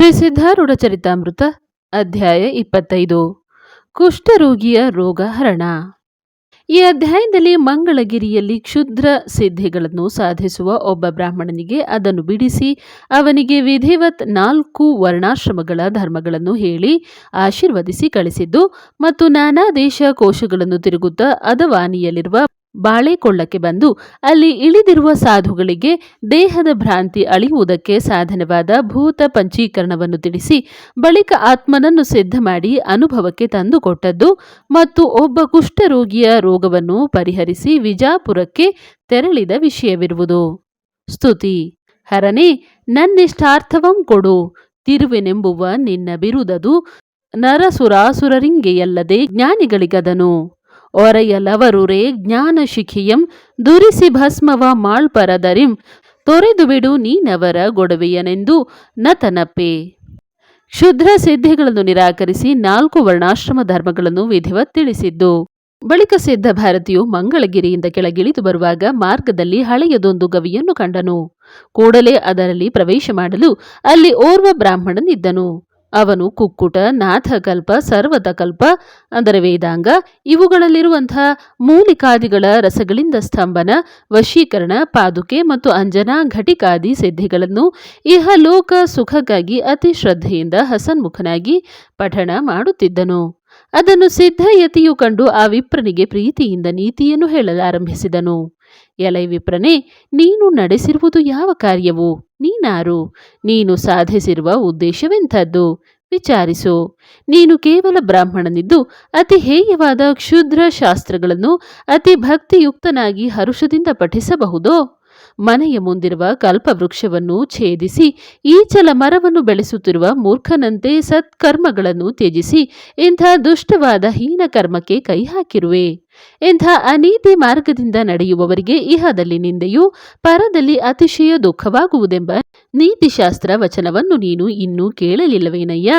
ಶ್ರೀ ಸಿದ್ಧಾರೂಢ ಚರಿತಾಮೃತ, ಅಧ್ಯಾಯ ಇಪ್ಪತ್ತೈದು. ಕುಷ್ಠರೋಗಿಯ ರೋಗ ಹರಣ. ಈ ಅಧ್ಯಾಯದಲ್ಲಿ ಮಂಗಳಗಿರಿಯಲ್ಲಿ ಕ್ಷುದ್ರ ಸಿದ್ಧಿಗಳನ್ನು ಸಾಧಿಸುವ ಒಬ್ಬ ಬ್ರಾಹ್ಮಣನಿಗೆ ಅದನ್ನು ಬಿಡಿಸಿ, ಅವನಿಗೆ ವಿಧಿವತ್ ನಾಲ್ಕು ವರ್ಣಾಶ್ರಮಗಳ ಧರ್ಮಗಳನ್ನು ಹೇಳಿ, ಆಶೀರ್ವದಿಸಿ ಕಳಿಸಿದ್ದು ಮತ್ತು ನಾನಾ ದೇಶ ಕೋಶಗಳನ್ನು ತಿರುಗುತ್ತಾ ಅದವಾನಿಯಲ್ಲಿರುವ ಬಾಳೆಕೊಳ್ಳಕ್ಕೆ ಬಂದು ಅಲ್ಲಿ ಇಳಿದಿರುವ ಸಾಧುಗಳಿಗೆ ದೇಹದ ಭ್ರಾಂತಿ ಅಳಿಯುವುದಕ್ಕೆ ಸಾಧನವಾದ ಭೂತ ಪಂಚೀಕರಣವನ್ನು ತಿಳಿಸಿ ಬಳಿಕ ಆತ್ಮನನ್ನು ಸಿದ್ಧ ಮಾಡಿ ಅನುಭವಕ್ಕೆ ತಂದುಕೊಟ್ಟದ್ದು ಮತ್ತು ಒಬ್ಬ ಕುಷ್ಠರೋಗಿಯ ರೋಗವನ್ನು ಪರಿಹರಿಸಿ ವಿಜಾಪುರಕ್ಕೆ ತೆರಳಿದ ವಿಷಯವಿರುವುದು. ಸ್ತುತಿ. ಹರನೇ ನನ್ನಿಷ್ಟಾರ್ಥವಂ ಕೊಡು. ತಿರುವೆನೆಂಬುವ ನಿನ್ನ ಬಿರುದದು ನರಸುರಾಸುರರಿಂಗೆಯಲ್ಲದೆ ಜ್ಞಾನಿಗಳಿಗದನು. ಒರೆಯಲವರುರೇ ಜ್ಞಾನ ಶಿಖಿಯಂ, ದುರಿಸಿ ಭಸ್ಮವ ಮಾಳ್ಪರದರಿಂ ತೊರೆದು ಬಿಡು ನೀನವರ ಗೊಡವೆಯನೆಂದು ನತನಪ್ಪೆ. ಕ್ಷುದ್ರ ಸಿದ್ಧಿಗಳನ್ನು ನಿರಾಕರಿಸಿ ನಾಲ್ಕು ವರ್ಣಾಶ್ರಮ ಧರ್ಮಗಳನ್ನು ವಿಧಿವತ್ ತಿಳಿಸಿದ್ದು. ಬಳಿಕ ಸಿದ್ಧ ಭಾರತಿಯು ಮಂಗಳಗಿರಿಯಿಂದ ಕೆಳಗಿಳಿದು ಬರುವಾಗ ಮಾರ್ಗದಲ್ಲಿ ಹಳೆಯದೊಂದು ಗವಿಯನ್ನು ಕಂಡನು. ಕೂಡಲೇ ಅದರಲ್ಲಿ ಪ್ರವೇಶ ಮಾಡಲು ಅಲ್ಲಿ ಓರ್ವ ಬ್ರಾಹ್ಮಣನಿದ್ದನು. ಅವನು ಕುಕ್ಕುಟ, ನಾಥಕಲ್ಪ ಸರ್ವತಕಲ್ಪ ಅಂದರೆ ವೇದಾಂಗ ಇವುಗಳಲ್ಲಿರುವಂತಹ ಮೂಲಿಕಾದಿಗಳ ರಸಗಳಿಂದ ಸ್ತಂಭನ, ವಶೀಕರಣ, ಪಾದುಕೆ ಮತ್ತು ಅಂಜನಾ, ಘಟಿಕಾದಿ ಸಿದ್ಧಿಗಳನ್ನು ಇಹಲೋಕ ಸುಖಕ್ಕಾಗಿ ಅತಿ ಶ್ರದ್ಧೆಯಿಂದ ಹಸನ್ಮುಖನಾಗಿ ಪಠಣ ಮಾಡುತ್ತಿದ್ದನು. ಅದನ್ನು ಸಿದ್ಧಯತಿಯು ಕಂಡು ಆ ವಿಪ್ರನಿಗೆ ಪ್ರೀತಿಯಿಂದ ನೀತಿಯನ್ನು ಹೇಳಲಾರಂಭಿಸಿದನು. ಎಲೈ ವಿಪ್ರನೇ, ನೀನು ನಡೆಸಿರುವುದು ಯಾವ ಕಾರ್ಯವು? ನೀನಾರು? ನೀನು ಸಾಧಿಸಿರುವ ಉದ್ದೇಶವೆಂಥದ್ದು? ವಿಚಾರಿಸು. ನೀನು ಕೇವಲ ಬ್ರಾಹ್ಮಣನಿದ್ದು ಅತಿ ಹೇಯವಾದ ಕ್ಷುದ್ರ ಶಾಸ್ತ್ರಗಳನ್ನು ಅತಿ ಭಕ್ತಿಯುಕ್ತನಾಗಿ ಹರುಷದಿಂದ ಪಠಿಸಬಹುದೋ? ಮನೆಯ ಮುಂದಿರುವ ಕಲ್ಪವೃಕ್ಷವನ್ನು ಛೇದಿಸಿ, ಈಚಲ ಮರವನ್ನು ಬೆಳೆಸುತ್ತಿರುವ ಮೂರ್ಖನಂತೆ ಸತ್ಕರ್ಮಗಳನ್ನು ತ್ಯಜಿಸಿ, ಇಂಥ ದುಷ್ಟವಾದ ಹೀನ ಕರ್ಮಕ್ಕೆ ಕೈ ಹಾಕಿರುವೆ. ಇಂಥ ಅನೀತಿ ಮಾರ್ಗದಿಂದ ನಡೆಯುವವರಿಗೆ ಇಹದಲ್ಲಿ ನಿಂದೆಯೂ, ಪರದಲ್ಲಿ ಅತಿಶಯ ದುಃಖವಾಗುವುದೆಂಬ ನೀತಿಶಾಸ್ತ್ರ ವಚನವನ್ನು ನೀನು ಇನ್ನೂ ಕೇಳಲಿಲ್ಲವೇನಯ್ಯ?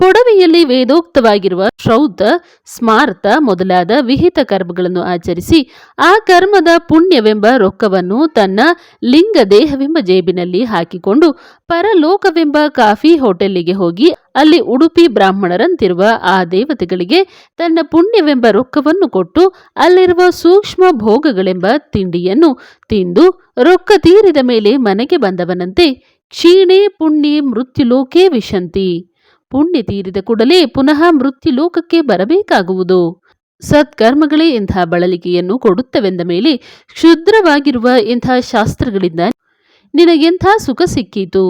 ಪೊಡವೆಯಲ್ಲಿ ವೇದೋಕ್ತವಾಗಿರುವ ಶ್ರೌದ್ಧ ಸ್ಮಾರ್ತ ಮೊದಲಾದ ವಿಹಿತ ಕರ್ಮಗಳನ್ನು ಆಚರಿಸಿ ಆ ಕರ್ಮದ ಪುಣ್ಯವೆಂಬ ರೊಕ್ಕವನ್ನು ತನ್ನ ಲಿಂಗ ದೇಹವೆಂಬ ಜೇಬಿನಲ್ಲಿ ಹಾಕಿಕೊಂಡು ಪರಲೋಕವೆಂಬ ಕಾಫಿ ಹೋಟೆಲ್ಲಿಗೆ ಹೋಗಿ ಅಲ್ಲಿ ಉಡುಪಿ ಬ್ರಾಹ್ಮಣರಂತಿರುವ ಆ ದೇವತೆಗಳಿಗೆ ತನ್ನ ಪುಣ್ಯವೆಂಬ ರೊಕ್ಕವನ್ನು ಕೊಟ್ಟು ಅಲ್ಲಿರುವ ಸೂಕ್ಷ್ಮ ಭೋಗಗಳೆಂಬ ತಿಂಡಿಯನ್ನು ತಿಂದು ರೊಕ್ಕ ತೀರಿದ ಮೇಲೆ ಮನೆಗೆ ಬಂದವನಂತೆ ಕ್ಷೀಣೆ ಪುಣ್ಯೆ ಮೃತ್ಯುಲೋಕೇ ವಿಶಂತಿ. ಪುಣ್ಯ ತೀರಿದ ಕೂಡಲೇ ಪುನಃ ಮೃತ್ಯುಲೋಕಕ್ಕೆ ಬರಬೇಕಾಗುವುದು. ಸತ್ಕರ್ಮಗಳೇ ಇಂಥ ಬಳಲಿಕೆಯನ್ನು ಕೊಡುತ್ತವೆಂದ ಮೇಲೆ ಕ್ಷುದ್ರವಾಗಿರುವ ಇಂಥ ಶಾಸ್ತ್ರಗಳಿಂದ ನಿನಗೆಂಥ ಸುಖ ಸಿಕ್ಕೀತು.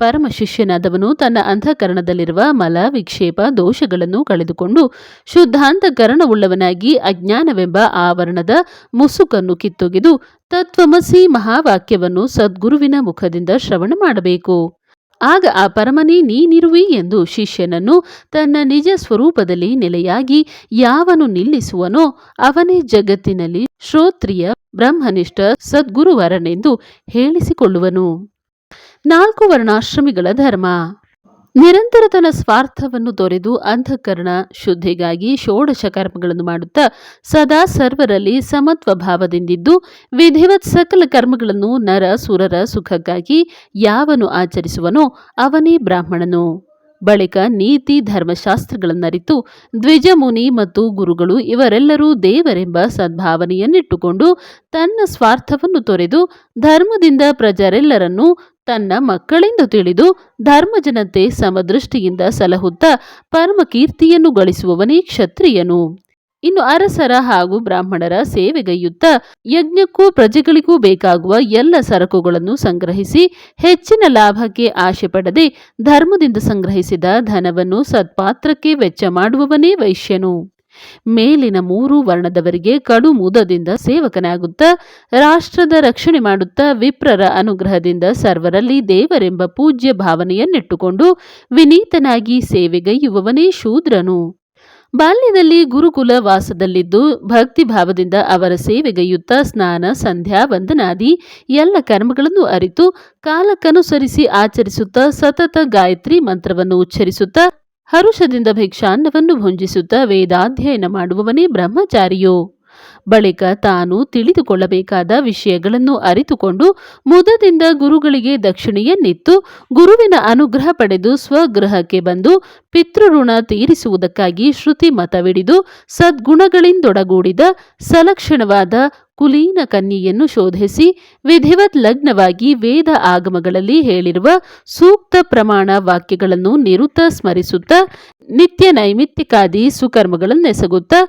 ಪರಮ ಶಿಷ್ಯನಾದವನು ತನ್ನ ಅಂಧಕರಣದಲ್ಲಿರುವ ಮಲ ವಿಕ್ಷೇಪ ದೋಷಗಳನ್ನು ಕಳೆದುಕೊಂಡು ಶುದ್ಧಾಂತಕರಣವುಳ್ಳವನಾಗಿ ಅಜ್ಞಾನವೆಂಬ ಆವರಣದ ಮುಸುಕನ್ನು ಕಿತ್ತೊಗೆದು ತತ್ವಮಸಿ ಮಹಾವಾಕ್ಯವನ್ನು ಸದ್ಗುರುವಿನ ಮುಖದಿಂದ ಶ್ರವಣ ಮಾಡಬೇಕು. ಆಗ ಆ ಪರಮನೇ ನೀನಿರುವಿ ಎಂದು ಶಿಷ್ಯನನ್ನು ತನ್ನ ನಿಜ ಸ್ವರೂಪದಲ್ಲಿ ನೆಲೆಯಾಗಿ ಯಾವನು ನಿಲ್ಲಿಸುವನೋ ಅವನೇ ಜಗತ್ತಿನಲ್ಲಿ ಶ್ರೋತ್ರಿಯ, ಬ್ರಹ್ಮನಿಷ್ಠ, ಸದ್ಗುರುವರನೆಂದು ಹೇಳಿಸಿಕೊಳ್ಳುವನು. ನಾಲ್ಕು ವರ್ಣಾಶ್ರಮಿಗಳ ಧರ್ಮ. ನಿರಂತರ ತನ್ನ ಸ್ವಾರ್ಥವನ್ನು ತೊರೆದು ಅಂತಃಕರಣ ಶುದ್ಧಿಗಾಗಿ ಷೋಡಶ ಕರ್ಮಗಳನ್ನು ಮಾಡುತ್ತಾ ಸದಾ ಸರ್ವರಲ್ಲಿ ಸಮತ್ವ ಭಾವದಿಂದಿದ್ದು ವಿಧಿವತ್ ಸಕಲ ಕರ್ಮಗಳನ್ನು ನರ, ಸುರರ ಸುಖಕ್ಕಾಗಿ ಯಾವನು ಆಚರಿಸುವನೋ ಅವನೇ ಬ್ರಾಹ್ಮಣನು. ಬಳಿಕ ನೀತಿ, ಧರ್ಮಶಾಸ್ತ್ರಗಳನ್ನರಿತು ದ್ವಿಜಮುನಿ ಮತ್ತು ಗುರುಗಳು ಇವರೆಲ್ಲರೂ ದೇವರೆಂಬ ಸದ್ಭಾವನೆಯನ್ನಿಟ್ಟುಕೊಂಡು ತನ್ನ ಸ್ವಾರ್ಥವನ್ನು ತೊರೆದು ಧರ್ಮದಿಂದ ಪ್ರಜರೆಲ್ಲರನ್ನೂ ತನ್ನ ಮಕ್ಕಳೆಂದು ತಿಳಿದು ಧರ್ಮಜನತೆ ಸಮದೃಷ್ಟಿಯಿಂದ ಸಲಹುತ್ತ ಪರಮಕೀರ್ತಿಯನ್ನು ಗಳಿಸುವವನೇ ಕ್ಷತ್ರಿಯನು. ಇನ್ನು ಅರಸರ ಹಾಗೂ ಬ್ರಾಹ್ಮಣರ ಸೇವೆಗೈಯುತ್ತ ಯಜ್ಞಕ್ಕೂ ಪ್ರಜೆಗಳಿಗೂ ಬೇಕಾಗುವ ಎಲ್ಲ ಸರಕುಗಳನ್ನು ಸಂಗ್ರಹಿಸಿ ಹೆಚ್ಚಿನ ಲಾಭಕ್ಕೆ ಆಶೆ ಪಡದೆ ಧರ್ಮದಿಂದ ಸಂಗ್ರಹಿಸಿದ ಧನವನ್ನು ಸತ್ಪಾತ್ರಕ್ಕೆ ವೆಚ್ಚ ಮಾಡುವವನೇ ವೈಶ್ಯನು. ಮೇಲಿನ ಮೂರು ವರ್ಣದವರಿಗೆ ಕಡು ಮುದದಿಂದ ಸೇವಕನಾಗುತ್ತಾ, ರಾಷ್ಟ್ರದ ರಕ್ಷಣೆ ಮಾಡುತ್ತಾ ವಿಪ್ರರ ಅನುಗ್ರಹದಿಂದ ಸರ್ವರಲ್ಲಿ ದೇವರೆಂಬ ಪೂಜ್ಯ ಭಾವನೆಯನ್ನಿಟ್ಟುಕೊಂಡು ವಿನೀತನಾಗಿ ಸೇವೆಗೈಯುವವನೇ ಶೂದ್ರನು. ಬಾಲ್ಯದಲ್ಲಿ ಗುರುಕುಲ ವಾಸದಲ್ಲಿದ್ದು ಭಕ್ತಿ ಭಾವದಿಂದ ಅವರ ಸೇವೆಗೈಯುತ್ತಾ ಸ್ನಾನ, ಸಂಧ್ಯಾ, ವಂದನಾದಿ ಎಲ್ಲ ಕರ್ಮಗಳನ್ನು ಅರಿತು ಕಾಲಕ್ಕನುಸರಿಸಿ ಆಚರಿಸುತ್ತಾ ಸತತ ಗಾಯತ್ರಿ ಮಂತ್ರವನ್ನು ಉಚ್ಚರಿಸುತ್ತಾ ಹರುಷದಿಂದ ಭಿಕ್ಷಾನ್ನವನ್ನು ಭುಂಜಿಸುತ್ತಾ ವೇದಾಧ್ಯಯನ ಮಾಡುವವನೇ ಬ್ರಹ್ಮಚಾರಿಯೋ. ಬಳಿಕ ತಾನು ತಿಳಿದುಕೊಳ್ಳಬೇಕಾದ ವಿಷಯಗಳನ್ನು ಅರಿತುಕೊಂಡು ಮುದದಿಂದ ಗುರುಗಳಿಗೆ ದಕ್ಷಿಣೆಯನ್ನಿತ್ತು. ಗುರುವಿನ ಅನುಗ್ರಹ ಪಡೆದು ಸ್ವಗೃಹಕ್ಕೆ ಬಂದು ಪಿತೃಋಣ ತೀರಿಸುವುದಕ್ಕಾಗಿ ಶ್ರುತಿ ಮತವಿಡಿದು ಸದ್ಗುಣಗಳಿಂದೊಡಗೂಡಿದ ಸಲಕ್ಷಣವಾದ ಕುಲೀನ ಕನ್ಯೆಯನ್ನು ಶೋಧಿಸಿ ವಿಧಿವತ್ ಲಗ್ನವಾಗಿ ವೇದ ಆಗಮಗಳಲ್ಲಿ ಹೇಳಿರುವ ಸೂಕ್ತ ಪ್ರಮಾಣ ವಾಕ್ಯಗಳನ್ನು ನಿರುತ್ತ ಸ್ಮರಿಸುತ್ತಾ ನಿತ್ಯ ನೈಮಿತ್ತಿಕಾದಿ ಸುಕರ್ಮಗಳನ್ನೆಸಗುತ್ತಾ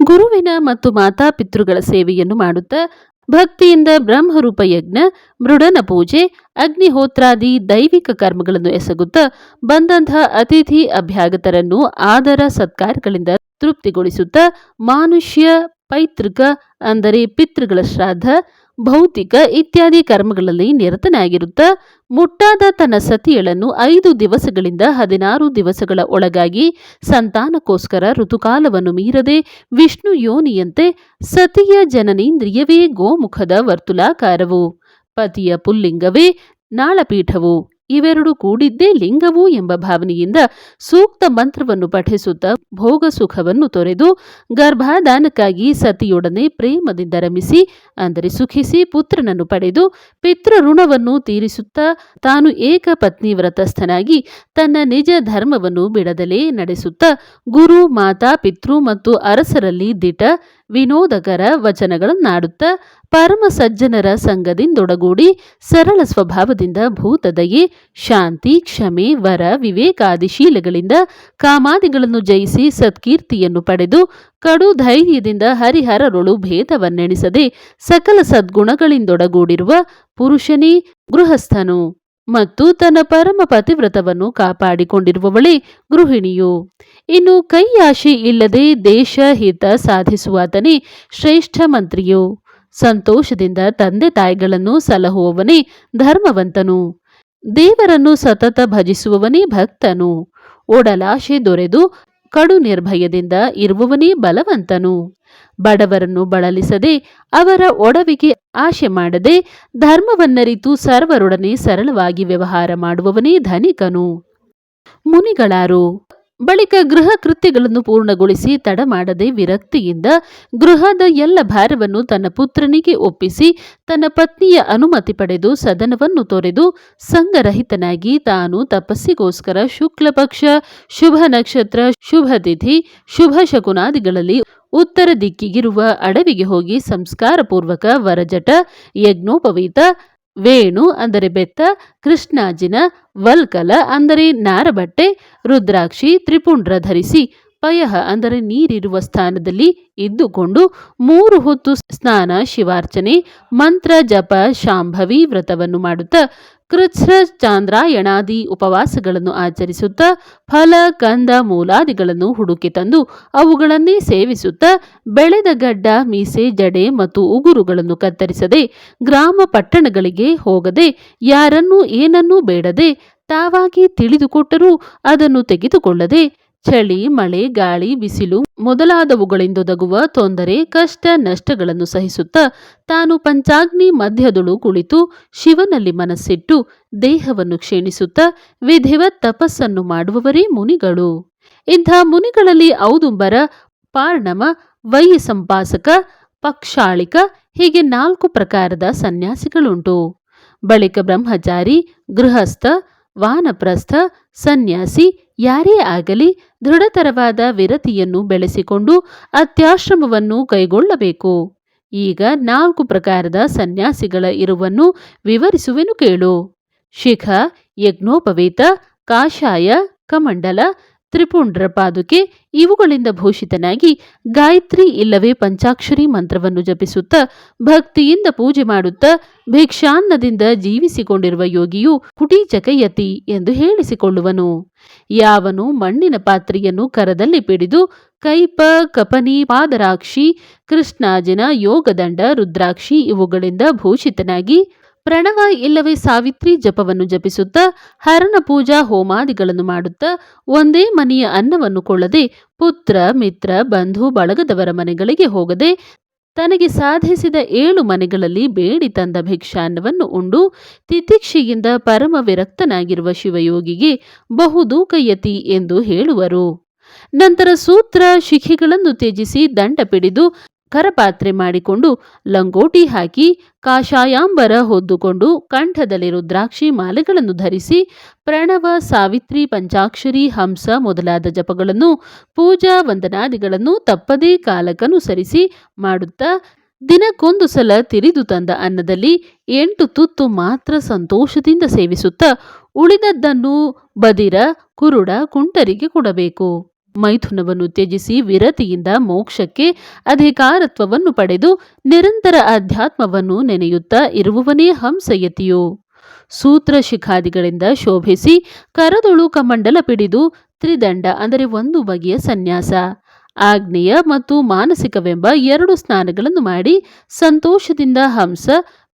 ಗುರುವಿನ ಮತ್ತು ಮಾತಾಪಿತೃಗಳ ಸೇವೆಯನ್ನು ಮಾಡುತ್ತಾ ಭಕ್ತಿಯಿಂದ ಬ್ರಹ್ಮರೂಪ ಯಜ್ಞ, ಮೃಡನ ಪೂಜೆ, ಅಗ್ನಿಹೋತ್ರಾದಿ ದೈವಿಕ ಕರ್ಮಗಳನ್ನು ಎಸಗುತ್ತಾ ಬಂದಂತಹ ಅತಿಥಿ ಅಭ್ಯಾಗತರನ್ನು ಆದರ ಸತ್ಕಾರಗಳಿಂದ ತೃಪ್ತಿಗೊಳಿಸುತ್ತಾ ಮಾನುಷ್ಯ ಪೈತೃಕ, ಅಂದರೆ ಪಿತೃಗಳ ಶ್ರಾದ್ದ, ಭೌತಿಕ ಇತ್ಯಾದಿ ಕರ್ಮಗಳಲ್ಲಿ ನಿರತನಾಗಿರುತ್ತಾ ಮುಟ್ಟಾದ ತನ್ನ ಸತಿಯಳನ್ನು ಐದು ದಿವಸಗಳಿಂದ ಹದಿನಾರು ದಿವಸಗಳ ಒಳಗಾಗಿ ಸಂತಾನಕ್ಕೋಸ್ಕರ ಋತುಕಾಲವನ್ನು ಮೀರದೆ ವಿಷ್ಣು ಯೋನಿಯಂತೆ ಸತಿಯ ಜನನೇಂದ್ರಿಯವೇ ಗೋಮುಖದ ವರ್ತುಲಾಕಾರವು. ಪತಿಯ ಪುಲ್ಲಿಂಗವೇ ನಾಳಪೀಠವು. ಇವೆರಡು ಕೂಡಿದ್ದೇ ಲಿಂಗವು ಎಂಬ ಭಾವನೆಯಿಂದ ಸೂಕ್ತ ಮಂತ್ರವನ್ನು ಪಠಿಸುತ್ತಾ ಭೋಗ ಸುಖವನ್ನು ತೊರೆದು ಗರ್ಭಾದಾನಕ್ಕಾಗಿ ಸತಿಯೊಡನೆ ಪ್ರೇಮದಿಂದ ರಮಿಸಿ, ಅಂದರೆ ಸುಖಿಸಿ ಪುತ್ರನನ್ನು ಪಡೆದು ಪಿತೃಋಣವನ್ನು ತೀರಿಸುತ್ತಾ ತಾನು ಏಕ ಪತ್ನಿ ವ್ರತಸ್ಥನಾಗಿ ತನ್ನ ನಿಜ ಧರ್ಮವನ್ನು ಬಿಡದಲೇ ನಡೆಸುತ್ತಾ ಗುರು, ಮಾತಾ, ಪಿತೃ ಮತ್ತು ಅರಸರಲ್ಲಿ ದಿಟ ವಿನೋದಕರ ವಚನಗಳನ್ನಾಡುತ್ತ ಪರಮ ಸಜ್ಜನರ ಸಂಘದಿಂದೊಡಗೂಡಿ ಸರಳ ಸ್ವಭಾವದಿಂದ ಭೂತದಯೆ, ಶಾಂತಿ, ಕ್ಷಮೆ, ವರ, ವಿವೇಕಾದಿ ಶೀಲಗಳಿಂದ ಕಾಮಾದಿಗಳನ್ನು ಜಯಿಸಿ ಸತ್ಕೀರ್ತಿಯನ್ನು ಪಡೆದು ಕಡು ಧೈರ್ಯದಿಂದ ಹರಿಹರರೊಳು ಭೇದವನ್ನೆಣಿಸದೆ ಸಕಲ ಸದ್ಗುಣಗಳಿಂದೊಡಗೂಡಿರುವ ಪುರುಷನೇ ಗೃಹಸ್ಥನು. ಮತ್ತು ತನ್ನ ಪರಮ ಪತಿವ್ರತವನ್ನು ಕಾಪಾಡಿಕೊಂಡಿರುವವಳೇ ಗೃಹಿಣಿಯು. ಇನ್ನು ಕೈಯಾಶಿ ಇಲ್ಲದೆ ದೇಶ ಹಿತ ಸಾಧಿಸುವಾತನೇ ಶ್ರೇಷ್ಠ ಮಂತ್ರಿಯು. ಸಂತೋಷದಿಂದ ತಂದೆ ತಾಯಿಗಳನ್ನು ಸಲಹುವವನೇ ಧರ್ಮವಂತನು. ದೇವರನ್ನು ಸತತ ಭಜಿಸುವವನೇ ಭಕ್ತನು. ಒಡಲಾಶೆ ದೊರೆದು ಕಡು ನಿರ್ಭಯದಿಂದ ಇರುವವನೇ ಬಲವಂತನು. ಬಡವರನ್ನು ಬಳಲಿಸದೆ ಅವರ ಒಡವಿಗೆ ಆಶೆ ಮಾಡದೆ ಧರ್ಮವನ್ನರಿತು ಸರ್ವರೊಡನೆ ಸರಳವಾಗಿ ವ್ಯವಹಾರ ಮಾಡುವವನೇ ಧನಿಕನು. ಮುನಿಗಳಾರು ಬಳಿಕ ಗೃಹ ಕೃತ್ಯಗಳನ್ನು ಪೂರ್ಣಗೊಳಿಸಿ ತಡ ಮಾಡದೆ ವಿರಕ್ತಿಯಿಂದ ಗೃಹದ ಎಲ್ಲ ಭಾರವನ್ನು ತನ್ನ ಪುತ್ರನಿಗೆ ಒಪ್ಪಿಸಿ ತನ್ನ ಪತ್ನಿಯ ಅನುಮತಿ ಪಡೆದು ಸದನವನ್ನು ತೊರೆದು ಸಂಘರಹಿತನಾಗಿ ತಾನು ತಪಸ್ಸಿಗೋಸ್ಕರ ಶುಕ್ಲ ಪಕ್ಷ, ಶುಭ ನಕ್ಷತ್ರ, ಶುಭ ತಿಥಿ, ಶುಭ ಶಕುನಾದಿಗಳಲ್ಲಿ ಉತ್ತರ ದಿಕ್ಕಿಗಿರುವ ಅಡವಿಗೆ ಹೋಗಿ ಸಂಸ್ಕಾರಪೂರ್ವಕ ವರಜಟ, ಯಜ್ಞೋಪವೀತ ವೇಣು ಅಂದರೆ ಬೆತ್ತ ಕೃಷ್ಣಾಜಿನ ವಲ್ಕಲ ಅಂದರೆ ನಾರಬಟ್ಟೆ ರುದ್ರಾಕ್ಷಿ ತ್ರಿಪುಂಡ್ರ ಧರಿಸಿ ಪಯಃ ಅಂದರೆ ನೀರಿರುವ ಸ್ಥಾನದಲ್ಲಿ ಇದ್ದುಕೊಂಡು ಮೂರು ಹೊತ್ತು ಸ್ನಾನ, ಶಿವಾರ್ಚನೆ, ಮಂತ್ರ, ಜಪ, ಶಾಂಭವಿ ವ್ರತವನ್ನು ಮಾಡುತ್ತಾ ಕೃಚ್ಛ ಚಾಂದ್ರಾಯಣಾದಿ ಉಪವಾಸಗಳನ್ನು ಆಚರಿಸುತ್ತಾ ಫಲ, ಕಂದ, ಮೂಲಾದಿಗಳನ್ನು ಹುಡುಕಿ ತಂದು ಅವುಗಳನ್ನೇ ಸೇವಿಸುತ್ತಾ ಬೆಳೆದ ಗಡ್ಡ, ಮೀಸೆ, ಜಡೆ ಮತ್ತು ಉಗುರುಗಳನ್ನು ಕತ್ತರಿಸದೆ ಗ್ರಾಮ ಪಟ್ಟಣಗಳಿಗೆ ಹೋಗದೆ ಯಾರನ್ನೂ ಏನನ್ನೂ ಬೇಡದೆ ತಾವಾಗಿ ತಿಳಿದುಕೊಟ್ಟರೂ ಅದನ್ನು ತೆಗೆದುಕೊಳ್ಳದೆ ಚಳಿ, ಮಳೆ, ಗಾಳಿ, ಬಿಸಿಲು ಮೊದಲಾದವುಗಳಿಂದೊದಗುವ ತೊಂದರೆ, ಕಷ್ಟ, ನಷ್ಟಗಳನ್ನು ಸಹಿಸುತ್ತಾ ತಾನು ಪಂಚಾಗ್ನಿ ಮಧ್ಯದೊಳು ಕುಳಿತು ಶಿವನಲ್ಲಿ ಮನಸ್ಸಿಟ್ಟು ದೇಹವನ್ನು ಕ್ಷೀಣಿಸುತ್ತಾ ವಿಧಿವ ತಪಸ್ಸನ್ನು ಮಾಡುವವರೇ ಮುನಿಗಳು. ಇಂಥ ಮುನಿಗಳಲ್ಲಿ ಔದುಂಬರ, ಪಾರ್ಣಮ, ವೈಯ ಸಂಪಾಸಕ, ಪಕ್ಷಾಳಿಕ ಹೀಗೆ ನಾಲ್ಕು ಪ್ರಕಾರದ ಸನ್ಯಾಸಿಗಳುಂಟು. ಬಳಿಕ ಬ್ರಹ್ಮಚಾರಿ, ಗೃಹಸ್ಥ, ವಾನಪ್ರಸ್ಥ, ಸನ್ಯಾಸಿ ಯಾರೇ ಆಗಲಿ ದೃಢತರವಾದ ವಿರತಿಯನ್ನು ಬೆಳೆಸಿಕೊಂಡು ಅತ್ಯಾಶ್ರಮವನ್ನು ಕೈಗೊಳ್ಳಬೇಕು. ಈಗ ನಾಲ್ಕು ಪ್ರಕಾರದ ಸನ್ಯಾಸಿಗಳ ಇರುವನ್ನು ವಿವರಿಸುವೆನು ಕೇಳು. ಶಿಖ, ಯಜ್ಞೋಪವೀತ, ಕಾಷಾಯ, ಕಮಂಡಲ ತ್ರಿಪುಂಡ್ರ ಪಾದುಕೆ ಇವುಗಳಿಂದ ಭೂಷಿತನಾಗಿ ಗಾಯತ್ರಿ ಇಲ್ಲವೇ ಪಂಚಾಕ್ಷರಿ ಮಂತ್ರವನ್ನು ಜಪಿಸುತ್ತಾ ಭಕ್ತಿಯಿಂದ ಪೂಜೆ ಮಾಡುತ್ತಾ ಭಿಕ್ಷಾನ್ನದಿಂದ ಜೀವಿಸಿಕೊಂಡಿರುವ ಯೋಗಿಯು ಕುಟೀಚಕಯತಿ ಎಂದು ಹೇಳಿಸಿಕೊಳ್ಳುವನು. ಯಾವನು ಮಣ್ಣಿನ ಪಾತ್ರೆಯನ್ನು ಕರದಲ್ಲಿ ಪಿಡಿದು ಕೈಪ, ಕಪನಿ, ಪಾದರಾಕ್ಷಿ ಕೃಷ್ಣಾಜಿನ ಯೋಗದಂಡ, ರುದ್ರಾಕ್ಷಿ ಇವುಗಳಿಂದ ಭೂಷಿತನಾಗಿ ಪ್ರಣವ ಇಲ್ಲವೇ ಸಾವಿತ್ರಿ ಜಪವನ್ನು ಜಪಿಸುತ್ತಾ ಹರಣ ಪೂಜಾ ಹೋಮಾದಿಗಳನ್ನು ಮಾಡುತ್ತಾ ಒಂದೇ ಮನೆಯ ಅನ್ನವನ್ನು ಕೊಳ್ಳದೆ ಪುತ್ರ, ಮಿತ್ರ, ಬಂಧು, ಬಳಗದವರ ಮನೆಗಳಿಗೆ ಹೋಗದೆ ತನಗೆ ಸಾಧಿಸಿದ ಏಳು ಮನೆಗಳಲ್ಲಿ ಬೇಡಿ ತಂದ ಭಿಕ್ಷಾನ್ನವನ್ನು ಉಂಡು ತಿತಿಕ್ಷೆಯಿಂದ ಪರಮ ವಿರಕ್ತನಾಗಿರುವ ಶಿವಯೋಗಿಗೆ ಬಹುದೂಕಯತಿ ಎಂದು ಹೇಳುವರು. ನಂತರ ಸೂತ್ರ, ಶಿಖಿಗಳನ್ನು ತ್ಯಜಿಸಿ ದಂಡ ಪಿಡಿದು ಕರಪಾತ್ರೆ ಮಾಡಿಕೊಂಡು ಲಂಗೋಟಿ ಹಾಕಿ ಕಾಷಾಯಾಂಬರ ಹೊದ್ದುಕೊಂಡು ಕಂಠದಲ್ಲಿ ರುದ್ರಾಕ್ಷಿ ಮಾಲೆಗಳನ್ನು ಧರಿಸಿ ಪ್ರಣವ, ಸಾವಿತ್ರಿ, ಪಂಚಾಕ್ಷರಿ, ಹಂಸ ಮೊದಲಾದ ಜಪಗಳನ್ನು, ಪೂಜಾ ವಂದನಾದಿಗಳನ್ನು ತಪ್ಪದೇ ಕಾಲಕ್ಕನುಸರಿಸಿ ಮಾಡುತ್ತಾ ದಿನಕ್ಕೊಂದು ಸಲ ತಿರಿದು ತಂದ ಅನ್ನದಲ್ಲಿ ಎಂಟು ತುತ್ತು ಮಾತ್ರ ಸಂತೋಷದಿಂದ ಸೇವಿಸುತ್ತಾ ಉಳಿದದ್ದನ್ನು ಬದಿರ ಕುರುಡ ಕುಂಟರಿಗೆ ಕೊಡಬೇಕು. ಮೈಥುನವನ್ನು ತ್ಯಜಿಸಿ ವಿರತಿಯಿಂದ ಮೋಕ್ಷಕ್ಕೆ ಅಧಿಕಾರತ್ವವನ್ನು ಪಡೆದು ನಿರಂತರ ಅಧ್ಯಾತ್ಮವನ್ನು ನೆನೆಯುತ್ತಾ ಇರುವವನೇ ಹಂಸಯತಿಯು. ಸೂತ್ರ ಶಿಖಾದಿಗಳಿಂದ ಶೋಭಿಸಿ ಕರದೊಳು ಕಮಂಡಲ ಪಿಡಿದು ತ್ರಿದಂಡ ಅಂದರೆ ಒಂದು ಬಗೆಯ ಸನ್ಯಾಸ. ಆಗ್ನೇಯ ಮತ್ತು ಮಾನಸಿಕವೆಂಬ ಎರಡು ಸ್ನಾನಗಳನ್ನು ಮಾಡಿ ಸಂತೋಷದಿಂದ ಹಂಸ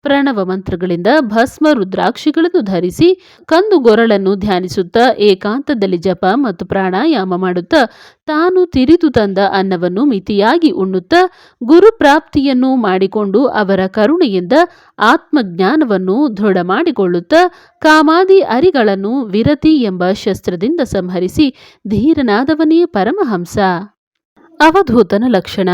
ಪ್ರಣವ ಮಂತ್ರಗಳಿಂದ ಭಸ್ಮ ರುದ್ರಾಕ್ಷಿಗಳನ್ನು ಧರಿಸಿ ಕಂದು ಗೊರಳನ್ನು ಧ್ಯಾನಿಸುತ್ತಾ ಏಕಾಂತದಲ್ಲಿ ಜಪ ಮತ್ತು ಪ್ರಾಣಾಯಾಮ ಮಾಡುತ್ತಾ ತಾನು ತಿರಿದು ತಂದ ಅನ್ನವನ್ನು ಮಿತಿಯಾಗಿ ಉಣ್ಣುತ್ತಾ ಗುರುಪ್ರಾಪ್ತಿಯನ್ನು ಮಾಡಿಕೊಂಡು ಅವರ ಕರುಣೆಯಿಂದ ಆತ್ಮಜ್ಞಾನವನ್ನು ದೃಢ ಮಾಡಿಕೊಳ್ಳುತ್ತಾ ಕಾಮಾದಿ ಅರಿಗಳನ್ನು ವಿರತಿ ಎಂಬ ಶಸ್ತ್ರದಿಂದ ಸಂಹರಿಸಿ ಧೀರನಾದವನೇ ಪರಮಹಂಸ. ಅವಧೂತನ ಲಕ್ಷಣ.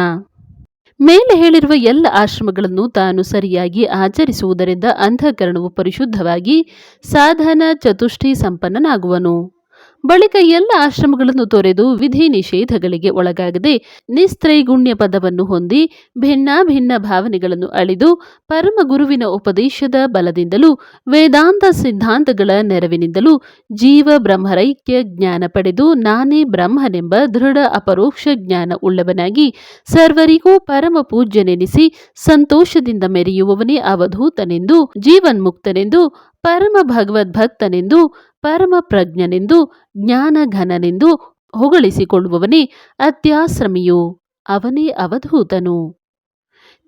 ಮೇಲೆ ಹೇಳಿರುವ ಎಲ್ಲ ಆಶ್ರಮಗಳನ್ನು ತಾನು ಸರಿಯಾಗಿ ಆಚರಿಸುವುದರಿಂದ ಅಂತಃಕರಣವು ಪರಿಶುದ್ಧವಾಗಿ ಸಾಧನ ಚತುಷ್ಟಿ ಸಂಪನ್ನನಾಗುವನು. ಬಳಿಕ ಎಲ್ಲ ಆಶ್ರಮಗಳನ್ನು ತೊರೆದು ವಿಧಿ ನಿಷೇಧಗಳಿಗೆ ಒಳಗಾಗದೆ ನಿಸ್ತ್ರೈಗುಣ್ಯ ಪದವನ್ನು ಹೊಂದಿ ಭಿನ್ನಾಭಿನ್ನ ಭಾವನೆಗಳನ್ನು ಅಳಿದು ಪರಮ ಗುರುವಿನ ಉಪದೇಶದ ಬಲದಿಂದಲೂ ವೇದಾಂತ ಸಿದ್ಧಾಂತಗಳ ನೆರವಿನಿಂದಲೂ ಜೀವ ಬ್ರಹ್ಮರೈಕ್ಯ ಜ್ಞಾನ ಪಡೆದು ನಾನೇ ಬ್ರಹ್ಮನೆಂಬ ದೃಢ ಅಪರೋಕ್ಷ ಜ್ಞಾನ ಉಳ್ಳವನಾಗಿ ಸರ್ವರಿಗೂ ಪರಮ ಪೂಜ್ಯನೆನಿಸಿ ಸಂತೋಷದಿಂದ ಮೆರೆಯುವವನೇ ಅವಧೂತನೆಂದು, ಜೀವನ್ಮುಕ್ತನೆಂದು ಪರಮ ಭಗವದ್ಭಕ್ತನೆಂದು, ಪರಮ ಪ್ರಜ್ಞನೆಂದು, ಜ್ಞಾನಘನನೆಂದು ಹೊಗಳಿಸಿಕೊಳ್ಳುವವನೇ ಅತ್ಯಾಶ್ರಮಿಯು, ಅವನೇ ಅವಧೂತನು.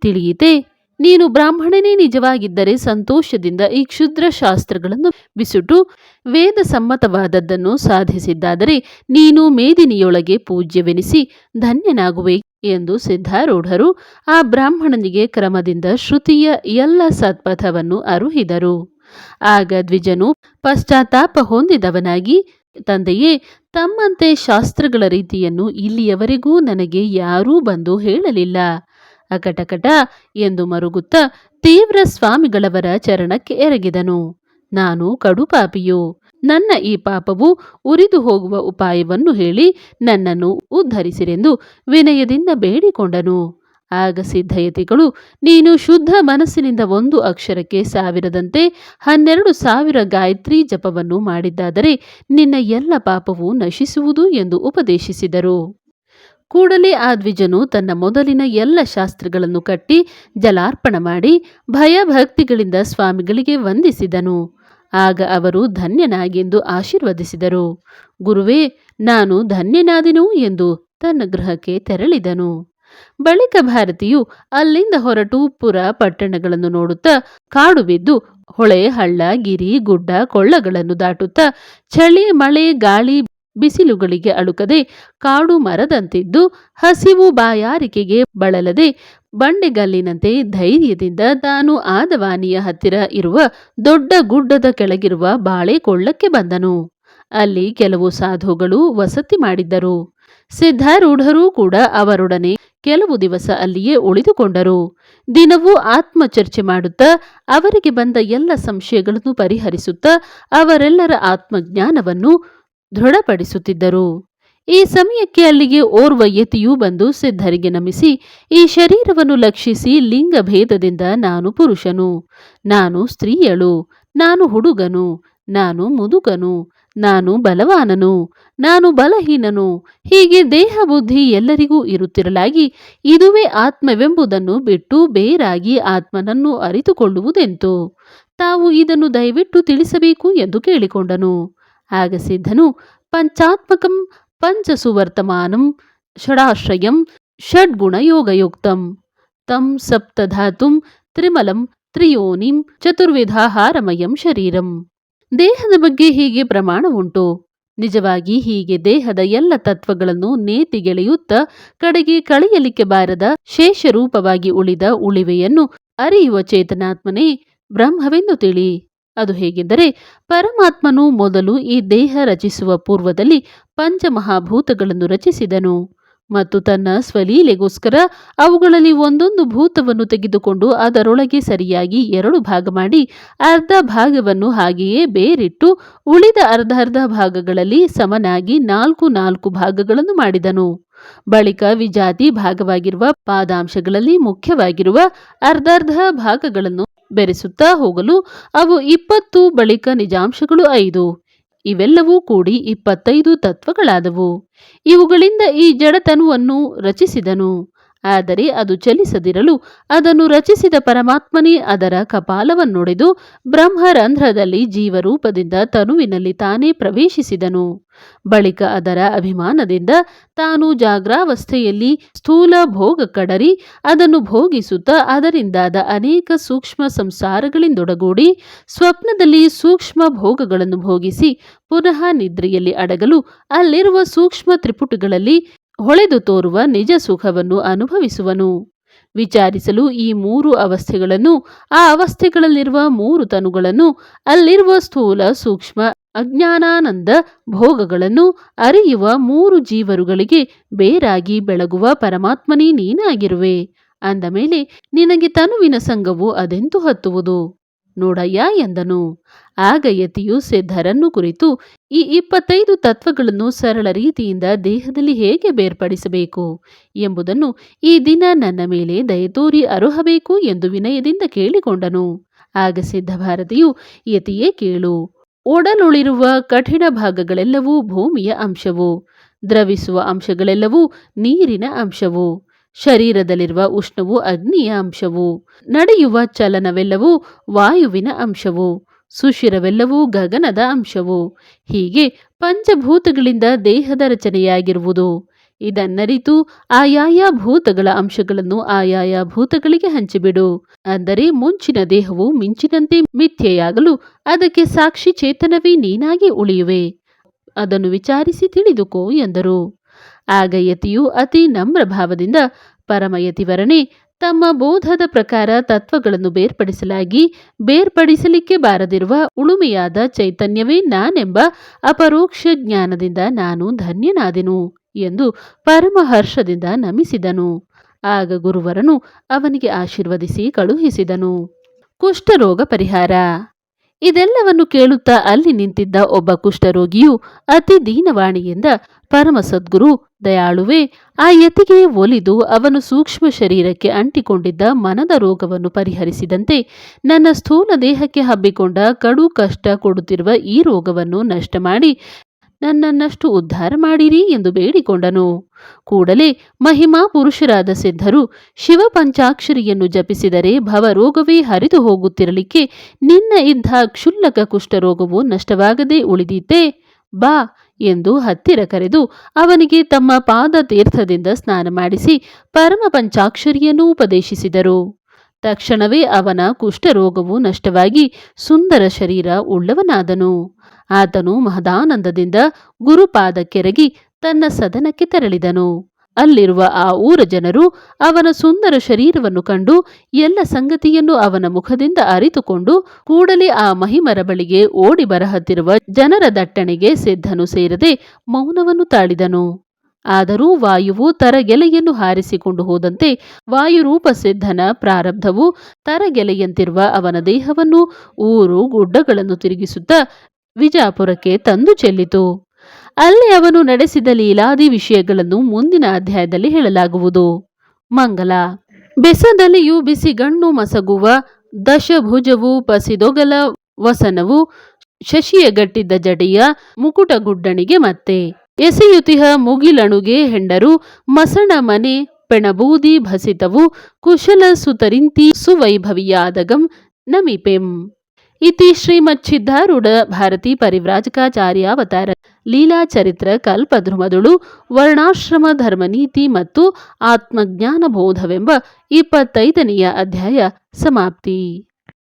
ತಿಳಿಯಿತೆ, ನೀನು ಬ್ರಾಹ್ಮಣನೇ ನಿಜವಾಗಿದ್ದರೆ ಸಂತೋಷದಿಂದ ಈ ಕ್ಷುದ್ರ ಶಾಸ್ತ್ರಗಳನ್ನು ಬಿಸುಟು ವೇದ ಸಮ್ಮತವಾದದ್ದನ್ನು ಸಾಧಿಸಿದ್ದಾದರೆ ನೀನು ಮೇದಿನಿಯೊಳಗೆ ಪೂಜ್ಯವೆನಿಸಿ ಧನ್ಯನಾಗುವೆ ಎಂದು ಸಿದ್ಧಾರೂಢರು ಆ ಬ್ರಾಹ್ಮಣನಿಗೆ ಕ್ರಮದಿಂದ ಶ್ರುತಿಯ ಎಲ್ಲ ಸತ್ಪಥವನ್ನು ಅರುಹಿದರು. ಆಗ ದ್ವಿಜನು ಪಶ್ಚಾತ್ತಾಪ ಹೊಂದಿದವನಾಗಿ, ತಂದೆಯೇ, ತಮ್ಮಂತೆ ಶಾಸ್ತ್ರಗಳ ರೀತಿಯನ್ನು ಇಲ್ಲಿಯವರೆಗೂ ನನಗೆ ಯಾರೂ ಬಂದು ಹೇಳಲಿಲ್ಲ. ಅಕಟಕಟ ಎಂದು ಮರುಗುತ್ತ ತೀವ್ರ ಸ್ವಾಮಿಗಳವರ ಚರಣಕ್ಕೆ ಎರಗಿದನು. ನಾನು ಕಡುಪಾಪಿಯು, ನನ್ನ ಈ ಪಾಪವು ಉರಿದು ಹೋಗುವ ಉಪಾಯವನ್ನು ಹೇಳಿ ನನ್ನನ್ನು ಉದ್ಧರಿಸಿರೆಂದು ವಿನಯದಿಂದ ಬೇಡಿಕೊಂಡನು. ಆಗ ಸಿದ್ಧಯತಿಗಳು, ನೀನು ಶುದ್ಧ ಮನಸ್ಸಿನಿಂದ ಒಂದು ಅಕ್ಷರಕ್ಕೆ ಸಾವಿರದಂತೆ ಹನ್ನೆರಡು ಸಾವಿರ ಗಾಯತ್ರಿ ಜಪವನ್ನು ಮಾಡಿದ್ದಾದರೆ ನಿನ್ನ ಎಲ್ಲ ಪಾಪವು ನಶಿಸುವುದು ಎಂದು ಉಪದೇಶಿಸಿದರು. ಕೂಡಲೇ ಆ ದ್ವಿಜನು ತನ್ನ ಮೊದಲಿನ ಎಲ್ಲ ಶಾಸ್ತ್ರಗಳನ್ನು ಕಟ್ಟಿ ಜಲಾರ್ಪಣ ಮಾಡಿ ಭಯಭಕ್ತಿಗಳಿಂದ ಸ್ವಾಮಿಗಳಿಗೆ ವಂದಿಸಿದನು. ಆಗ ಅವರು ಧನ್ಯನಾಗೆಂದು ಆಶೀರ್ವದಿಸಿದರು. ಗುರುವೇ, ನಾನು ಧನ್ಯನಾದೆನು ಎಂದು ತನ್ನ ಗೃಹಕ್ಕೆ ತೆರಳಿದನು. ಬಳಿಕ ಭಾರತಿಯು ಅಲ್ಲಿಂದ ಹೊರಟು ಪುರ ಪಟ್ಟಣಗಳನ್ನು ನೋಡುತ್ತಾ ಕಾಡು ಬಿದ್ದು ಹೊಳೆ, ಹಳ್ಳ, ಗಿರಿ, ಗುಡ್ಡ, ಕೊಳ್ಳಗಳನ್ನು ದಾಟುತ್ತಾ ಚಳಿ, ಮಳೆ, ಗಾಳಿ, ಬಿಸಿಲುಗಳಿಗೆ ಅಳುಕದೆ ಕಾಡು ಮರದಂತಿದ್ದು ಹಸಿವು ಬಾಯಾರಿಕೆಗೆ ಬಳಲದೆ ಬಂಡೆಗಲ್ಲಿನಂತೆ ಧೈರ್ಯದಿಂದ ತಾನು ಆದವಾನಿಯ ಹತ್ತಿರ ಇರುವ ದೊಡ್ಡ ಗುಡ್ಡದ ಕೆಳಗಿರುವ ಬಾಳೆ ಕೊಳ್ಳಕ್ಕೆ ಬಂದನು. ಅಲ್ಲಿ ಕೆಲವು ಸಾಧುಗಳು ವಸತಿ ಮಾಡಿದ್ದರು. ಸಿದ್ಧಾರೂಢರೂ ಕೂಡ ಅವರೊಡನೆ ಕೆಲವು ದಿವಸ ಅಲ್ಲಿಯೇ ಉಳಿದುಕೊಂಡರು. ದಿನವೂ ಆತ್ಮಚರ್ಚೆ ಮಾಡುತ್ತಾ, ಅವರಿಗೆ ಬಂದ ಎಲ್ಲ ಸಂಶಯಗಳನ್ನು ಪರಿಹರಿಸುತ್ತಾ, ಅವರೆಲ್ಲರ ಆತ್ಮಜ್ಞಾನವನ್ನು ದೃಢಪಡಿಸುತ್ತಿದ್ದರು. ಈ ಸಮಯಕ್ಕೆ ಅಲ್ಲಿಗೆ ಓರ್ವ ಯತಿಯು ಬಂದು ಸಿದ್ಧರಿಗೆ ನಮಿಸಿ, ಈ ಶರೀರವನ್ನು ಲಕ್ಷಿಸಿ ಲಿಂಗ ಭೇದದಿಂದ ನಾನು ಪುರುಷನು, ನಾನು ಸ್ತ್ರೀಯಳು, ನಾನು ಹುಡುಗನು ನಾನು ಮುದುಕನು, ನಾನು ಬಲವಾನನು, ನಾನು ಬಲಹೀನನು, ಹೀಗೆ ದೇಹ ಬುದ್ಧಿ ಎಲ್ಲರಿಗೂ ಇರುತ್ತಿರಲಾಗಿ, ಇದುವೇ ಆತ್ಮವೆಂಬುದನ್ನು ಬಿಟ್ಟು ಬೇರಾಗಿ ಆತ್ಮನನ್ನು ಅರಿತುಕೊಳ್ಳುವುದೆಂತು? ತಾವು ಇದನ್ನು ದಯವಿಟ್ಟು ತಿಳಿಸಬೇಕು ಎಂದು ಕೇಳಿಕೊಂಡನು. ಆಗ ಸಿದ್ಧನು, ಪಂಚಾತ್ಮಕಂ ಪಂಚಸುವರ್ತಮಾನಂ ಷಡಾಶ್ರಯಂ ಷಡ್ಗುಣಯೋಗಯುಕ್ತಂ, ತಂ ಸಪ್ತಧಾತುಂ ತ್ರಿಮಲಂ ತ್ರಿಯೋನಿಂ ಚತುರ್ವಿಧಾಹಾರಮಯಂ ಶರೀರಂ. ದೇಹದ ಬಗ್ಗೆ ಹೀಗೆ ಪ್ರಮಾಣ ಉಂಟು. ನಿಜವಾಗಿ ಹೀಗೆ ದೇಹದ ಎಲ್ಲ ತತ್ವಗಳನ್ನು ನೇತಿಗೆಳೆಯುತ್ತ ಕಡೆಗೆ ಕಳೆಯಲಿಕ್ಕೆ ಬಾರದ ಶೇಷರೂಪವಾಗಿ ಉಳಿದ ಉಳಿವೆಯನ್ನು ಅರಿಯುವ ಚೇತನಾತ್ಮನೇ ಬ್ರಹ್ಮವೆಂದು ತಿಳಿ. ಅದು ಹೇಗೆಂದರೆ ಪರಮಾತ್ಮನು ಮೊದಲು ಈ ದೇಹ ರಚಿಸುವ ಪೂರ್ವದಲ್ಲಿ ಪಂಚಮಹಾಭೂತಗಳನ್ನು ರಚಿಸಿದನು. ಮತ್ತು ತನ್ನ ಸ್ವಲೀಲೆಗೋಸ್ಕರ ಅವುಗಳಲ್ಲಿ ಒಂದೊಂದು ಭೂತವನ್ನು ತೆಗೆದುಕೊಂಡು ಅದರೊಳಗೆ ಸರಿಯಾಗಿ ಎರಡು ಭಾಗ ಮಾಡಿ ಅರ್ಧ ಭಾಗವನ್ನು ಹಾಗೆಯೇ ಬೇರಿಟ್ಟು ಉಳಿದ ಅರ್ಧ ಅರ್ಧ ಭಾಗಗಳಲ್ಲಿ ಸಮನಾಗಿ ನಾಲ್ಕು ನಾಲ್ಕು ಭಾಗಗಳನ್ನು ಮಾಡಿದನು. ಬಳಿಕ ವಿಜಾತಿ ಭಾಗವಾಗಿರುವ ಪಾದಾಂಶಗಳಲ್ಲಿ ಮುಖ್ಯವಾಗಿರುವ ಅರ್ಧರ್ಧ ಭಾಗಗಳನ್ನು ಬೆರೆಸುತ್ತಾ ಹೋಗಲು ಅವು ಇಪ್ಪತ್ತು ಬಳಿಕ ನಿಜಾಂಶಗಳು ಐದು. ಇವೆಲ್ಲವೂ ಕೂಡಿ ಇಪ್ಪತ್ತೈದು ತತ್ವಗಳಾದವು. ಇವುಗಳಿಂದ ಈ ಜಡತನುವನ್ನು ರಚಿಸಿದನು. ಆದರೆ ಅದು ಚಲಿಸದಿರಲು ಅದನ್ನು ರಚಿಸಿದ ಪರಮಾತ್ಮನೇ ಅದರ ಕಪಾಲವನ್ನೊಡೆದು ಬ್ರಹ್ಮರಂಧ್ರದಲ್ಲಿ ಜೀವರೂಪದಿಂದ ತನುವಿನಲ್ಲಿ ತಾನೇ ಪ್ರವೇಶಿಸಿದನು. ಬಳಿಕ ಅದರ ಅಭಿಮಾನದಿಂದ ತಾನು ಜಾಗ್ರಾವಸ್ಥೆಯಲ್ಲಿ ಸ್ಥೂಲ ಭೋಗ ಕಡರಿ ಅದನ್ನು ಭೋಗಿಸುತ್ತಾ ಅದರಿಂದಾದ ಅನೇಕ ಸೂಕ್ಷ್ಮ ಸಂಸಾರಗಳಿಂದೊಡಗೂಡಿ ಸ್ವಪ್ನದಲ್ಲಿ ಸೂಕ್ಷ್ಮ ಭೋಗಗಳನ್ನು ಭೋಗಿಸಿ ಪುನಃ ನಿದ್ರೆಯಲ್ಲಿ ಅಡಗಲು ಅಲ್ಲಿರುವ ಸೂಕ್ಷ್ಮ ತ್ರಿಪುಟಗಳಲ್ಲಿ ಹೊಳೆದು ತೋರುವ ನಿಜ ಸುಖವನ್ನು ಅನುಭವಿಸುವನು. ವಿಚಾರಿಸಲು ಈ ಮೂರು ಅವಸ್ಥೆಗಳನ್ನು, ಆ ಅವಸ್ಥೆಗಳಲ್ಲಿರುವ ಮೂರು ತನುಗಳನ್ನು, ಅಲ್ಲಿರುವ ಸ್ಥೂಲ ಸೂಕ್ಷ್ಮ ಅಜ್ಞಾನಾನಂದ ಭೋಗಗಳನ್ನು ಅರಿಯುವ ಮೂರು ಜೀವರುಗಳಿಗೆ ಬೇರಾಗಿ ಬೆಳಗುವ ಪರಮಾತ್ಮನೇ ನೀನಾಗಿರುವೆ. ಅಂದ ಮೇಲೆ, ನಿನಗೆ ತನುವಿನ ಸಂಘವು ಅದೆಂತು ಹತ್ತುವುದು? ನೋಡಯ್ಯ ಎಂದನು. ಆಗ ಯತಿಯು ಸಿದ್ಧರನ್ನು ಕುರಿತು, ಈ ಇಪ್ಪತ್ತೈದು ತತ್ವಗಳನ್ನು ಸರಳ ರೀತಿಯಿಂದ ದೇಹದಲ್ಲಿ ಹೇಗೆ ಬೇರ್ಪಡಿಸಬೇಕು ಎಂಬುದನ್ನು ಈ ದಿನ ನನ್ನ ಮೇಲೆ ದಯತೋರಿ ಅರುಹಬೇಕು ಎಂದು ವಿನಯದಿಂದ ಕೇಳಿಕೊಂಡನು. ಆಗ ಸಿದ್ಧ ಭಾರತಿಯು ಯತಿಯೇ ಕೇಳು, ಒಡಲುಳಿರುವ ಕಠಿಣ ಭಾಗಗಳೆಲ್ಲವೂ ಭೂಮಿಯ ಅಂಶವು, ದ್ರವಿಸುವ ಅಂಶಗಳೆಲ್ಲವೂ ನೀರಿನ ಅಂಶವು ಶರೀರದಲ್ಲಿರುವ ಉಷ್ಣವು ಅಗ್ನಿಯ ಅಂಶವು, ನಡೆಯುವ ಚಲನವೆಲ್ಲವೂ ವಾಯುವಿನ ಅಂಶವು ಸುಶಿರವೆಲ್ಲವೂ ಗಗನದ ಅಂಶವು, ಹೀಗೆ ಪಂಚಭೂತಗಳಿಂದ ದೇಹದ ರಚನೆಯಾಗಿರುವುದು. ಇದನ್ನರಿತು ಆಯಾಯ ಭೂತಗಳ ಅಂಶಗಳನ್ನು ಆಯಾಯ ಭೂತಗಳಿಗೆ ಹಂಚಿಬಿಡು. ಅಂದರೆ ಮುಂಚಿನ ದೇಹವು ಮಿಂಚಿನಂತೆ ಮಿಥ್ಯೆಯಾಗಲು ಅದಕ್ಕೆ ಸಾಕ್ಷಿ ಚೇತನವೇ ನೀನಾಗಿ ಉಳಿಯುವೆ. ಅದನ್ನು ವಿಚಾರಿಸಿ ತಿಳಿದುಕೋ ಎಂದರು. ಆಗ ಯತಿಯು ಅತಿ ನಮ್ರ ಭಾವದಿಂದ ಪರಮಯತಿವರನೇ ತಮ್ಮ ಬೋಧದ ಪ್ರಕಾರ ತತ್ವಗಳನ್ನು ಬೇರ್ಪಡಿಸಲಾಗಿ ಬೇರ್ಪಡಿಸಲಿಕ್ಕೆ ಬಾರದಿರುವ ಉಳುಮೆಯಾದ ಚೈತನ್ಯವೇ ನಾನೆಂಬ ಅಪರೋಕ್ಷ ಜ್ಞಾನದಿಂದ ನಾನು ಧನ್ಯನಾದೆನು ಎಂದು ಪರಮಹರ್ಷದಿಂದ ನಮಿಸಿದನು. ಆಗ ಗುರುವರನು ಅವನಿಗೆ ಆಶೀರ್ವದಿಸಿ ಕಳುಹಿಸಿದನು. ಕುಷ್ಠರೋಗ ಪರಿಹಾರ. ಇದೆಲ್ಲವನ್ನು ಕೇಳುತ್ತಾ ಅಲ್ಲಿ ನಿಂತಿದ್ದ ಒಬ್ಬ ಕುಷ್ಠರೋಗಿಯು ಅತಿ ದೀನವಾಣಿಯಿಂದ ಪರಮ ಸದ್ಗುರು ದಯಾಳುವೆ, ಆ ಯತಿಗೆ ಒಲಿದು ಅವನು ಸೂಕ್ಷ್ಮ ಶರೀರಕ್ಕೆ ಅಂಟಿಕೊಂಡಿದ್ದ ಮನದ ರೋಗವನ್ನು ಪರಿಹರಿಸಿದಂತೆ ನನ್ನ ಸ್ಥೂಲ ದೇಹಕ್ಕೆ ಹಬ್ಬಿಕೊಂಡ ಕಡು ಕಷ್ಟ ಕೊಡುತ್ತಿರುವ ಈ ರೋಗವನ್ನು ನಷ್ಟ ಮಾಡಿ ನನ್ನನ್ನಷ್ಟು ಉದ್ಧಾರ ಮಾಡಿರಿ ಎಂದು ಬೇಡಿಕೊಂಡನು. ಕೂಡಲೇ ಮಹಿಮಾ ಪುರುಷರಾದ ಸಿದ್ಧರು ಶಿವ ಪಂಚಾಕ್ಷರಿಯನ್ನು ಜಪಿಸಿದರೆ ಭವರೋಗವೇ ಹರಿದು ಹೋಗುತ್ತಿರಲಿಕ್ಕೆ ನಿನ್ನ ಇದ್ದ ಕ್ಷುಲ್ಲಕ ಕುಷ್ಠರೋಗವು ನಷ್ಟವಾಗದೇ ಉಳಿದೀತೆ, ಬಾ ಎಂದು ಹತ್ತಿರ ಕರೆದು ಅವನಿಗೆ ತಮ್ಮ ಪಾದ ತೀರ್ಥದಿಂದ ಸ್ನಾನ ಮಾಡಿಸಿ ಪರಮ ಪಂಚಾಕ್ಷರಿಯನ್ನು ಉಪದೇಶಿಸಿದರು. ತಕ್ಷಣವೇ ಅವನ ಕುಷ್ಠರೋಗವು ನಷ್ಟವಾಗಿ ಸುಂದರ ಶರೀರ ಉಳ್ಳವನಾದನು. ಆತನು ಮಹದಾನಂದದಿಂದ ಗುರುಪಾದಕ್ಕೆರಗಿ ತನ್ನ ಸದನಕ್ಕೆ ತೆರಳಿದನು. ಅಲ್ಲಿರುವ ಆ ಊರ ಜನರು ಅವನ ಸುಂದರ ಶರೀರವನ್ನು ಕಂಡು ಎಲ್ಲ ಸಂಗತಿಯನ್ನು ಅವನ ಮುಖದಿಂದ ಅರಿತುಕೊಂಡು ಕೂಡಲೇ ಆ ಮಹಿಮರ ಬಳಿಗೆ ಓಡಿ ಬರಹತ್ತಿರುವ ಜನರ ದಟ್ಟಣೆಗೆ ಸಿದ್ಧನು ಸೇರದೆ ಮೌನವನ್ನು ತಾಳಿದನು. ಆದರೂ ವಾಯುವು ತರಗೆಲೆಯನ್ನು ಹಾರಿಸಿಕೊಂಡು ಹೋದಂತೆ ವಾಯುರೂಪ ಸಿದ್ಧನ ಪ್ರಾರಬ್ಧವು ತರಗೆಲೆಯಂತಿರುವ ಅವನ ದೇಹವನ್ನು ಊರು ಗುಡ್ಡಗಳನ್ನು ತಿರುಗಿಸುತ್ತಾ ವಿಜಾಪುರಕ್ಕೆ ತಂದು ಚೆಲ್ಲಿತು. ಅಲ್ಲಿ ಅವನು ನಡೆಸಿದ ಲೀಲಾದಿ ವಿಷಯಗಳನ್ನು ಮುಂದಿನ ಅಧ್ಯಾಯದಲ್ಲಿ ಹೇಳಲಾಗುವುದು. ಮಂಗಲ, ಬೆಸದಲ್ಲಿಯೂ ಬಿಸಿಗಣ್ಣು ಮಸಗುವ, ದಶಭುಜವು ಪಸಿದೊಗಲ ವಸನವು ಶಶಿಯಗಟ್ಟಿದ್ದ ಜಡೆಯ ಮುಕುಟಗುಡ್ಡಣಿಗೆ ಮತ್ತೆ. ಎಸೆಯುತಿಹ ಮುಗಿಲಣುಗೆ ಹೆಂಡರು, ಮಸಣ ಮನೆ ಪೆಣಬೂದಿ ಭಸಿತವು, ಕುಶಲ ಸುತರಿಂತಿ ಸುವೈಭವಿಯಾದಗಂ ನಮಿಪೆಂ. ಇತಿ ಶ್ರೀಮಚ್ಛಿದ್ದಾರೂಢ ಭಾರತಿ ಪರಿವ್ರಾಜಕಾಚಾರ್ಯಾವತಾರ ಲೀಲಾಚರಿತ್ರ ಕಲ್ಪದ್ರುಮದುಳು ವರ್ಣಾಶ್ರಮ ಧರ್ಮನೀತಿ ಮತ್ತು ಆತ್ಮಜ್ಞಾನ ಬೋಧವೆಂಬ ಇಪ್ಪತ್ತೈದನೆಯ ಅಧ್ಯಾಯ ಸಮಾಪ್ತಿ.